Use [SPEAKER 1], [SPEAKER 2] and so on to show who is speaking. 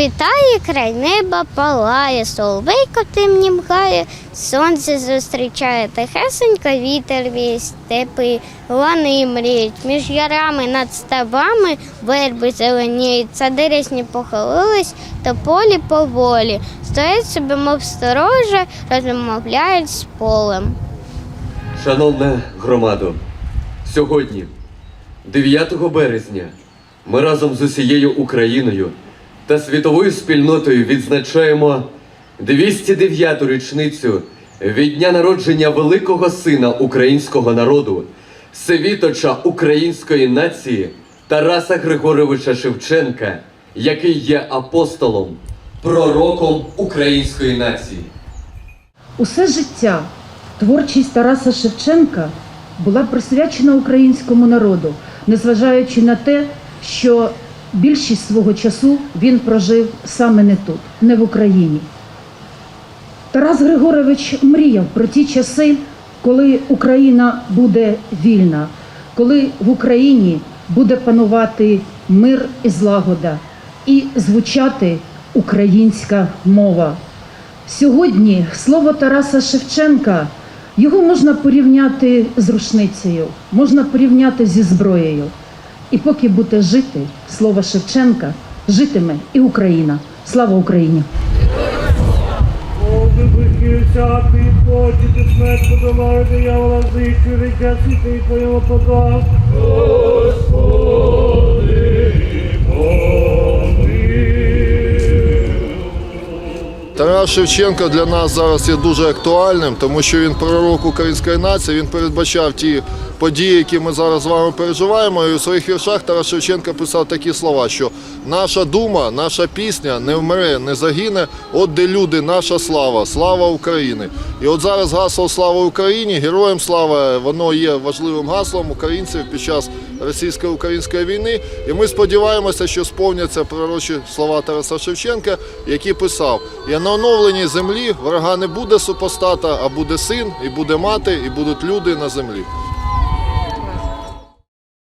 [SPEAKER 1] Розквітає край неба, палає, соловейко темні мгає, сонце зустрічає тихесенько, вітер віє степи, лани мріють. Між ярами над ставами верби зеленіють, сади рясні похилились, то полі поволі. Стоять собі, мов сторожа, розмовляють з полем.
[SPEAKER 2] Шановна громадо, сьогодні, 9 березня, ми разом з усією Україною та світовою спільнотою відзначаємо 209-ту річницю від дня народження великого сина українського народу, світоча української нації Тараса Григоровича Шевченка, який є апостолом, пророком української нації.
[SPEAKER 3] Усе життя творчість Тараса Шевченка була присвячена українському народу, незважаючи на те, що більшість свого часу він прожив саме не тут, не в Україні. Тарас Григорович мріяв про ті часи, коли Україна буде вільна, коли в Україні буде панувати мир і злагода, і звучати українська мова. Сьогодні слово Тараса Шевченка його можна порівняти з рушницею, можна порівняти зі зброєю. І поки буде жити слово Шевченка, житиме і Україна. Слава Україні!
[SPEAKER 4] Боже, плоті, ти смерть подолаю, диявола зичу, життя світи твоєго подав.
[SPEAKER 5] Тарас Шевченко для нас зараз є дуже актуальним, тому що він пророк української нації. Він передбачав ті події, які ми зараз з вами переживаємо. І у своїх віршах Тарас Шевченко писав такі слова, що наша дума, наша пісня не вмре, не загине. От де люди, наша слава, слава України. І от зараз гасло Слава Україні, героям слава, воно є важливим гаслом українців під час російсько-української війни. І ми сподіваємося, що сповняться пророчі слова Тараса Шевченка, який писав: Я на оновленій землі врага не буде супостата, а буде син, і буде мати, і будуть люди на землі.